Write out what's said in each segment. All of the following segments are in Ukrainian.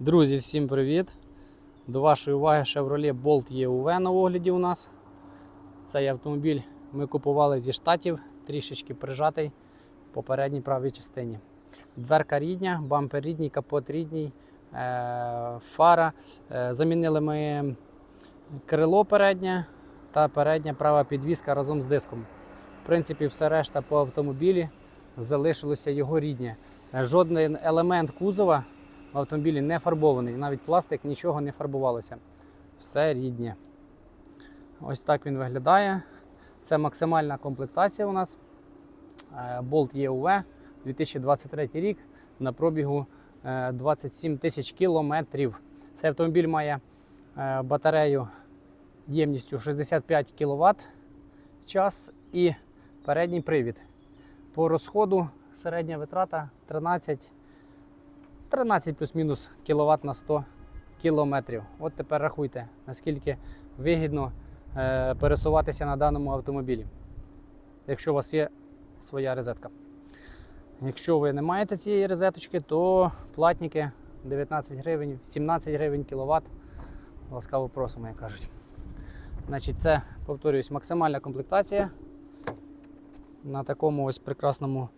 Друзі, всім привіт! До вашої уваги Chevrolet Bolt EUV на огляді у нас. Цей автомобіль ми купували зі штатів, трішечки прижатий по передній правій частині. Дверка рідня, бампер рідній, капот рідній, е, фара. Е, Замінили ми крило переднє та передня права підвіска разом з диском. В принципі, все решта по автомобілі залишилося його ріднє. Е, Жодний елемент кузова в автомобілі не фарбований, навіть пластик нічого не фарбувалося. Все ріднє. Ось так він виглядає. Це максимальна комплектація у нас. Е, Bolt EUV 2023 рік на пробігу е, 27 тисяч кілометрів. Цей автомобіль має е, батарею ємністю 65 кВт час і передній привід. По розходу середня витрата 13 13 плюс-мінус кВт на 100 кілометрів. От тепер рахуйте, наскільки вигідно е, пересуватися на даному автомобілі, якщо у вас є своя розетка. Якщо ви не маєте цієї розеточки, то платники 19 гривень, 17 гривень кіловат. Ласкаво просимо, як кажуть. Значить, це, повторюсь, максимальна комплектація на такому ось прекрасному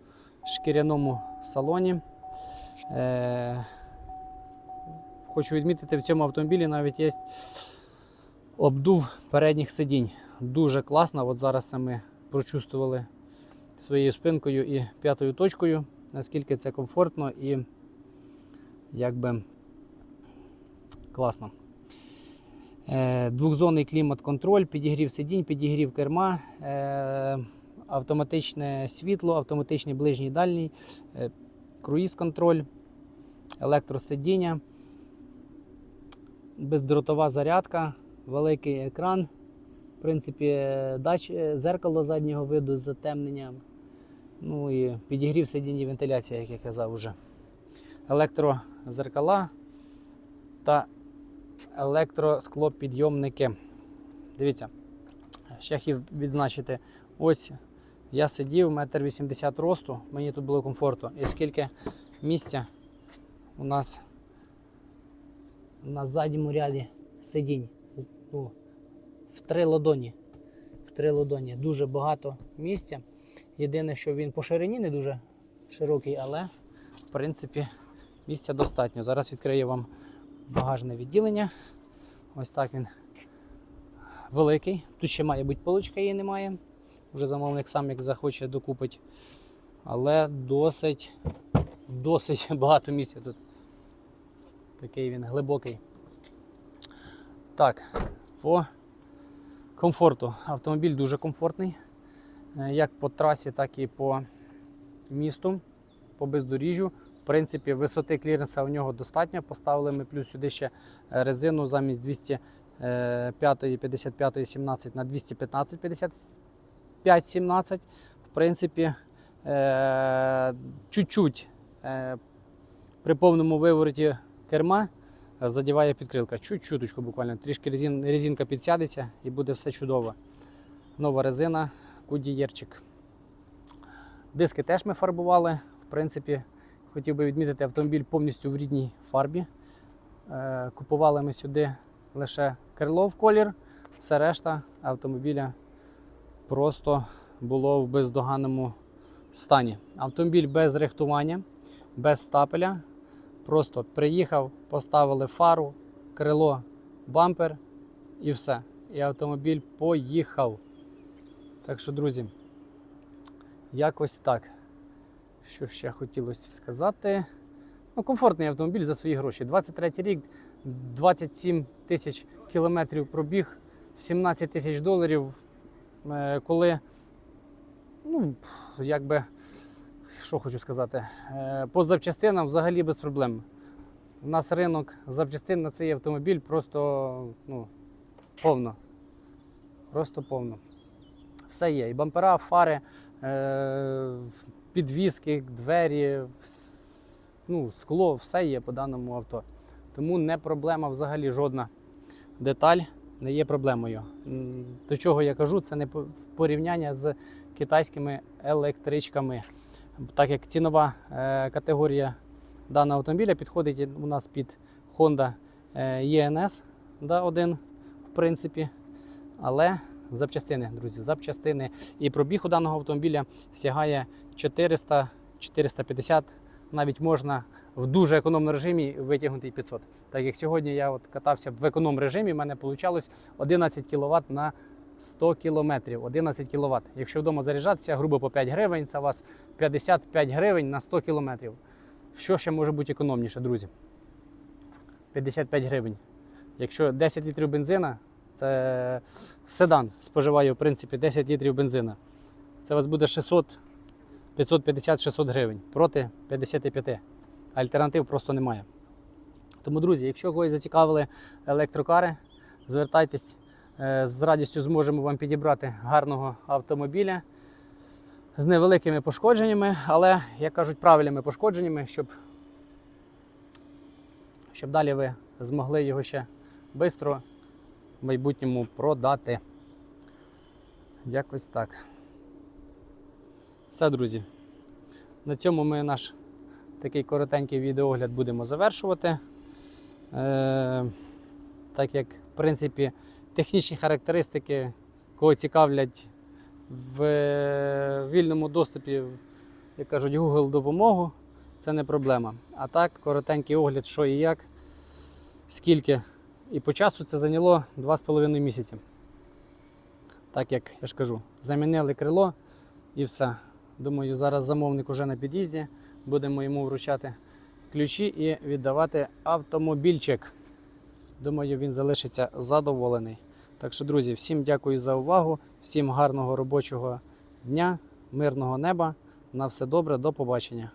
шкіряному салоні. Е, Хочу відмітити, в цьому автомобілі навіть є обдув передніх сидінь. Дуже класно. От зараз ми прочувствували своєю спинкою і п'ятою точкою, наскільки це комфортно і якби класно. Е, Двохзонний клімат-контроль, підігрів сидінь, підігрів керма, е, автоматичне світло, автоматичний ближній дальній, е, круїз-контроль, електросидіння, бездротова зарядка, великий екран, в принципі, дач, е, зеркало заднього виду з затемненням. Ну і підігрів сидіння вентиляція, як я казав уже. Електрозеркала та електросклопідйомники. Дивіться, ще хотів відзначити, ось я сидів, метр вісімдесят росту, мені тут було комфортно. І скільки місця у нас на задньому ряді сидінь. Ну, в три ладоні. В три ладоні. Дуже багато місця. Єдине, що він по ширині не дуже широкий, але в принципі місця достатньо. Зараз відкрию вам багажне відділення. Ось так він великий. Тут ще має бути поличка, її немає. Вже замовник сам як захоче докупить. Але досить, досить багато місця тут. Такий він глибокий. Так, по комфорту. Автомобіль дуже комфортний. Е, Як по трасі, так і по місту, по бездоріжжю. В принципі, висоти кліренса у нього достатньо. Поставили ми плюс сюди ще резину замість 205, 55, 17 на 215, 55, 17. В принципі, е, чуть-чуть е, при повному вивороті керма е, задіває підкрилка. Чуть-чуточку буквально. Трішки резин, резинка підсядеться і буде все чудово. Нова резина, кудієрчик. Диски теж ми фарбували. В принципі, хотів би відмітити автомобіль повністю в рідній фарбі. Купували ми сюди лише крило в колір, все решта автомобіля просто було в бездоганному стані. Автомобіль без рихтування, без стапеля. Просто приїхав, поставили фару, крило, бампер і все. І автомобіль поїхав. Так що, друзі, якось так. Що ще хотілося сказати? Ну, комфортний автомобіль за свої гроші. 23 рік, 27 тисяч кілометрів пробіг, 17 тисяч доларів. Е, Коли, ну, якби, що хочу сказати, е, по запчастинам взагалі без проблем. У нас ринок запчастин на цей автомобіль просто ну, повно. Просто повно. Все є. І бампера, фари, е, підвіски, двері, ну, скло, все є по даному авто. Тому не проблема взагалі жодна деталь не є проблемою. До чого я кажу, це не в порівняння з китайськими електричками. Так як цінова е, категорія даного автомобіля підходить у нас під Honda е, ENS да, один, в принципі. Але запчастини, друзі, запчастини. І пробіг у даного автомобіля сягає 400-450. Навіть можна в дуже економному режимі витягнути 500. Так як сьогодні я от катався в економ режимі, в мене вийшло 11 кВт на 100 км. 11 кВт. Якщо вдома заряджатися, грубо по 5 гривень, це у вас 55 гривень на 100 км. Що ще може бути економніше, друзі? 55 гривень. Якщо 10 літрів бензина, це седан споживає в принципі 10 літрів бензина. Це у вас буде 600, 550-600 гривень проти 55. Альтернатив просто немає. Тому, друзі, якщо когось зацікавили електрокари, звертайтесь. Е, З радістю зможемо вам підібрати гарного автомобіля з невеликими пошкодженнями, але, як кажуть, правильними пошкодженнями, щоб, щоб далі ви змогли його ще швидко в майбутньому продати. Якось так. Все, друзі. На цьому ми наш такий коротенький відеогляд будемо завершувати. Е, так як, в принципі, технічні характеристики, кого цікавлять в е, вільному доступі, як кажуть, Google допомогу, це не проблема. А так, коротенький огляд, що і як, скільки. І по часу це зайняло 2,5 місяці. Так як я ж кажу, замінили крило і все. Думаю, зараз замовник уже на під'їзді. Будемо йому вручати ключі і віддавати автомобільчик. Думаю, він залишиться задоволений. Так що, друзі, всім дякую за увагу, всім гарного робочого дня, мирного неба. На все добре, до побачення.